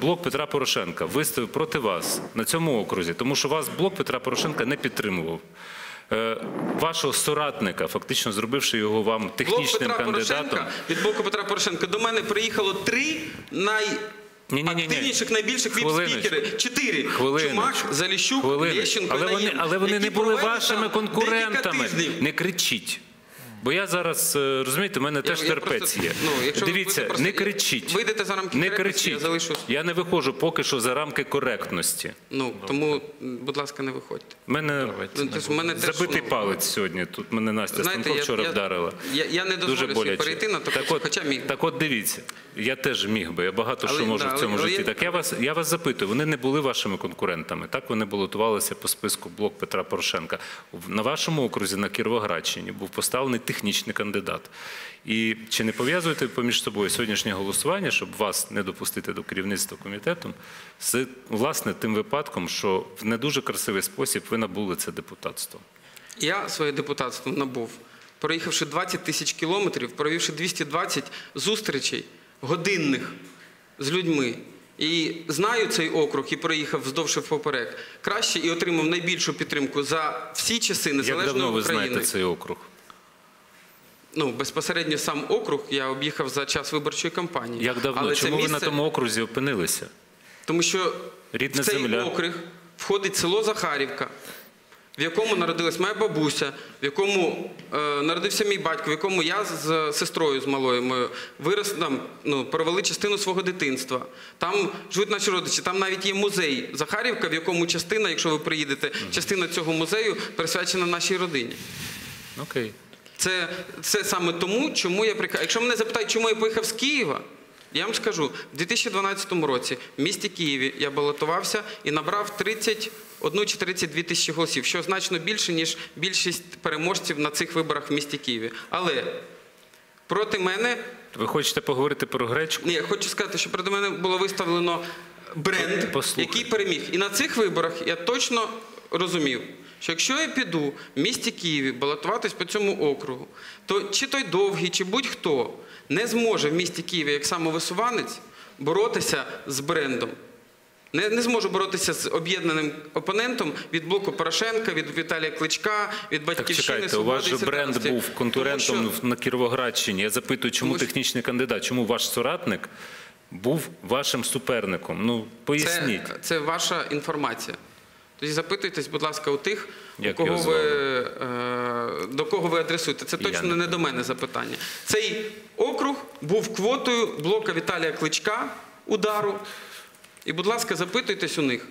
блок Петра Порошенка виставив проти вас на цьому окрузі, тому що вас блок Петра Порошенка не підтримував. Е, Вашого соратника, фактично зробивши його вам Блок технічним Петра кандидатом. Порошенка, від блоку Петра Порошенка до мене приїхало три Ні-ні-ні-ні. найактивніших, найбільших віп-спікери. Чотири. Чумак, Заліщук. Лещенко але вони, але вони не були вашими конкурентами. Не кричіть. Бо я зараз, е, розумієте, в мене теж я терпець просто- є. ну, якщо Дивіться, просто- не кричіть. вийдете за рамки не кричіть. я залишусь. Я не виходжу поки що за рамки коректності. Ну, тому, будь ласка, не виходьте. Мене Ну, тож мене теж, забитий ну, палець сьогодні. Тут мене Настя Знаєте, Станко я- вчора я- вдарила. я- я не дозволю Дуже собі боляче. перейти на таку- так от, хоча міг би. Так от дивіться, я теж міг би, я багато Але- що можу да, в цьому але- житті. але- Так я вас, я вас запитую, вони не були вашими конкурентами. Так вони балотувалися по списку блок Петра Порошенка. На вашому окрузі на Кіровоградщині був поставлений технічний кандидат. І чи не пов'язуєте поміж собою сьогоднішнє голосування, щоб вас не допустити до керівництва комітету, з власне тим випадком, що в не дуже красивий спосіб ви набули це депутатство? Я своє депутатство набув, проїхавши 20 тисяч кілометрів, провівши 220 зустрічей годинних з людьми. І знаю цей округ і проїхав вздовж і поперек краще і отримав найбільшу підтримку за всі часи Як незалежної давно ви України. знаєте цей округ? Ну безпосередньо сам округ я об'їхав за час виборчої кампанії. Як давно? Але це Чому ви на тому окрузі опинилися? Тому що Рідна в цей земля. округ входить село Захарівка, в якому народилась моя бабуся, в якому е, народився мій батько, в якому я з сестрою з малою моєю вирос там, ну, провели частину свого дитинства. Там живуть наші родичі, там навіть є музей Захарівка, в якому частина, якщо ви приїдете, частина цього музею присвячена нашій родині. Окей. Це, це саме тому, чому я приїхав. Якщо мене запитають, чому я поїхав з Києва, я вам скажу, в 2012 році в місті Києві я балотувався і набрав 31 чи 32 тисячі голосів, що значно більше, ніж більшість переможців на цих виборах в місті Києві. Але проти мене Ви хочете поговорити про гречку? ні, я хочу сказати, що проти мене було виставлено бренд, Послухай. який переміг. І на цих виборах я точно розумів, що якщо я піду в місті Києві балотуватись по цьому округу, то чи той довгий, чи будь-хто не зможе в місті Києві як самовисуванець боротися з брендом. Не, не зможу боротися з об'єднаним опонентом від блоку Порошенка, від Віталія Кличка, від Так батьківщини. чекайте, у вас же бренд був конкурентом Тому що- на Кіровоградщині. Я запитую, чому Тому що- технічний кандидат, чому ваш соратник був вашим суперником? Ну, поясніть. Це, це ваша інформація. Тоді запитуйтесь, будь ласка, у тих, у кого ви, е, до кого ви адресуєте. Це точно не не до мене запитання. Цей округ був квотою блока Віталія Кличка удару. І, будь ласка, запитуйтесь у них.